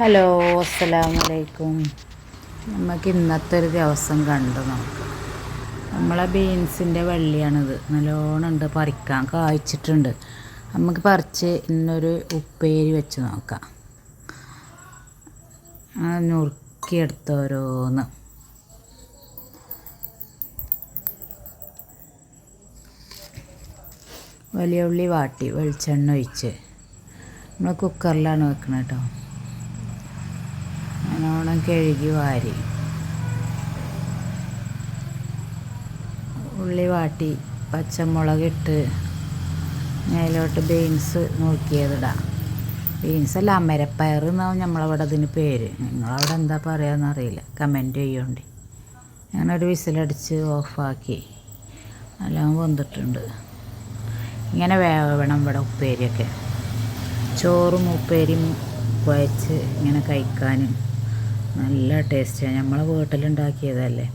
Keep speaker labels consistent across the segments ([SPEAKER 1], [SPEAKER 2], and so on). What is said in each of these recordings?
[SPEAKER 1] Hello അസ്സലാമു അലൈക്കും നമുക്ക് ഇന്നത്തെ ഒരു ദിവസം കണ്ടു നമുക്ക് നമ്മളെ ബീൻസിന്റെ വള്ളിയാണിത്. നല്ലോണം ഉണ്ട് പറിക്കാൻ കായ്ച്ചിട്ടുണ്ട്. നമുക്ക് പറിച്ച് ഇന്നൊരു ഉപ്പേരി വെച്ച് നോക്കാം. നുറുക്കിയെടുത്ത് ഓരോന്ന്. വലിയ ഉള്ളി വാട്ടി വെളിച്ചെണ്ണ ഒഴിച്ച്. നമ്മൾ കുക്കറിലാണ് വെക്കുന്നത് കേട്ടോ നല്ലോണം കഴുകി വാരി. ഉള്ളി വാട്ടി പച്ചമുളകിട്ട് മേലോട്ട് ബീൻസ് നോക്കിയതിടാം ബീൻസ് അല്ല അമരപ്പയർ എന്നാവും നമ്മളവിടെ അതിന് പേര്. നിങ്ങളവിടെ എന്താ പറയുകയെന്നറിയില്ല കമന്റ് ചെയ്യുകൊണ്ട് ഞാനൊരു വിസിലടിച്ച് ഓഫാക്കി. എല്ലാം വന്നിട്ടുണ്ട് ഇങ്ങനെ വേവണം ഇവിടെ ഉപ്പേരിയൊക്കെ. ചോറും ഉപ്പേരിയും കുഴച്ച് ഇങ്ങനെ കഴിക്കാനും. നല്ല ടേസ്റ്റാണ് നമ്മളെ വീട്ടിലുണ്ടാക്കിയതല്ലേ?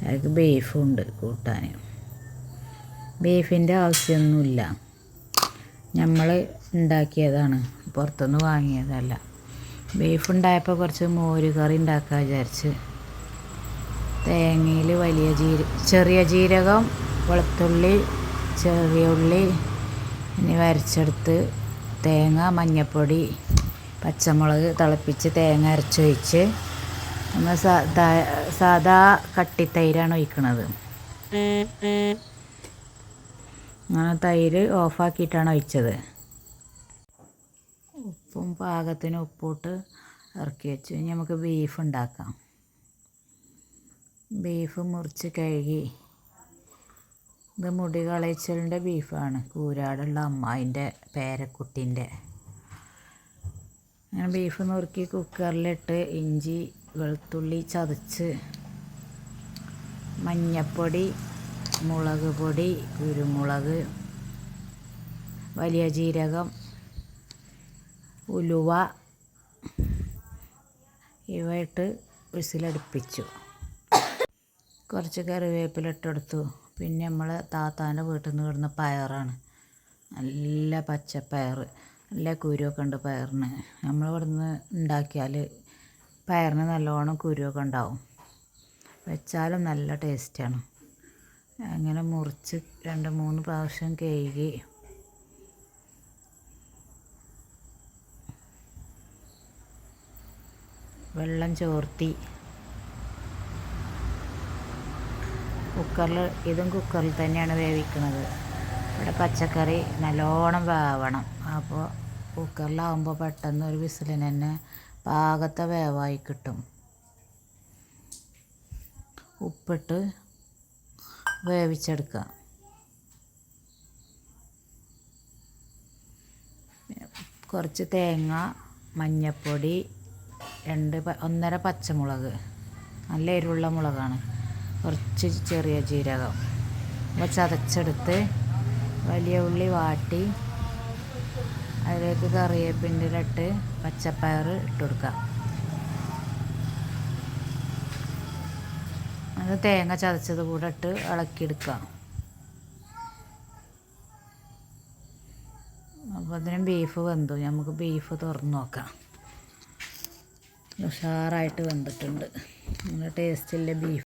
[SPEAKER 1] അതിലേക്ക് ബീഫും ഉണ്ട് കൂട്ടാൻ ബീഫിന്റെ ആവശ്യമൊന്നുമില്ല നമ്മൾ ഉണ്ടാക്കിയതാണ്. പുറത്തുനിന്ന് വാങ്ങിയതല്ല. ബീഫ് ഉണ്ടായപ്പോൾ കുറച്ച് മോര് കറി ഉണ്ടാക്കാൻ വിചാരിച്ച്. തേങ്ങയിൽ വലിയ ജീര ചെറിയ ജീരകം വെളുത്തുള്ളി ചെറിയ ഉള്ളി ഇനി വരച്ചെടുത്ത് തേങ്ങ മഞ്ഞൾപ്പൊടി പച്ചമുളക് തിളപ്പിച്ച് തേങ്ങ അരച്ചൊഴിച്ച് നമ്മൾ സാധാ സാധാ കട്ടിത്തൈരാണ് ഒഴിക്കുന്നത് അങ്ങനെ തൈര് ഓഫാക്കിയിട്ടാണ് ഒഴിച്ചത്. ഉപ്പും പാകത്തിന് ഉപ്പിട്ട് ഇറക്കി വെച്ചു. ഇനി നമുക്ക് ബീഫ് ഉണ്ടാക്കാം. ബീഫ് മുറിച്ച് കഴുകി. ഇത് മുടി കളയിച്ചലിന്റെ ബീഫാണ് കൂരാടുള്ള അമ്മായിന്റെ പേരക്കുട്ടിന്റെ. അങ്ങനെ ബീഫ് നുറുക്കി കുക്കറിലിട്ട് ഇഞ്ചി വെളുത്തുള്ളി ചതച്ച് മഞ്ഞപ്പൊടി മുളക് പൊടി കുരുമുളക് വലിയ ജീരകം ഉലുവ ഇവയിട്ട് വിസിലടുപ്പിച്ചു. കുറച്ച് കറിവേപ്പില ഇട്ടെടുത്തു പിന്നെ നമ്മൾ താത്താന്റെ വീട്ടിൽ നിന്ന് കിടന്ന പയറാണ്. നല്ല പച്ചപ്പയർ നല്ല കുരുവൊക്കെ ഉണ്ട് പയറിന്. നമ്മൾ നിന്ന് ഉണ്ടാക്കിയാൽ പയറിന് നല്ലോണം കുരുവൊക്കെ ഉണ്ടാവും. വെച്ചാലും നല്ല ടേസ്റ്റാണ് അങ്ങനെ മുറിച്ച് രണ്ട് മൂന്ന് പ്രാവശ്യം കഴുകി വെള്ളം ചോർത്തി കുക്കറിൽ ഇതും കുക്കറിൽ തന്നെയാണ് വേവിക്കുന്നത് ഇവിടെ പച്ചക്കറി നല്ലോണം വേവണം. അപ്പോൾ കുക്കറിലാവുമ്പോൾ പെട്ടെന്ന് ഒരു വിസിലിന് തന്നെ പാകത്തെ വേവായി കിട്ടും. ഉപ്പിട്ട് വേവിച്ചെടുക്കുക. കുറച്ച് തേങ്ങ മഞ്ഞൾപ്പൊടി രണ്ട് ഒന്നര പച്ചമുളക്. നല്ല എരിവുള്ള മുളകാണ്. കുറച്ച് ചെറിയ ജീരകം. അപ്പോൾ ചതച്ചെടുത്ത് വലിയ ഉള്ളി വാട്ടി അതിലേക്ക് കറിവേപ്പിന്റെ ഇട്ട് പച്ചപ്പയർ ഇട്ട് കൊടുക്കുക. അത് തേങ്ങ ചതച്ചത് കൂടെ ഇട്ട് ഇളക്കിയെടുക്കുക. അപ്പോൾ അതിനും ബീഫ് വെന്തു. നമുക്ക് ബീഫ് തുറന്ന് നോക്കാം. ഉഷാറായിട്ട് വെന്തിട്ടുണ്ട്. നല്ല ടേസ്റ്റില്ല ബീഫ്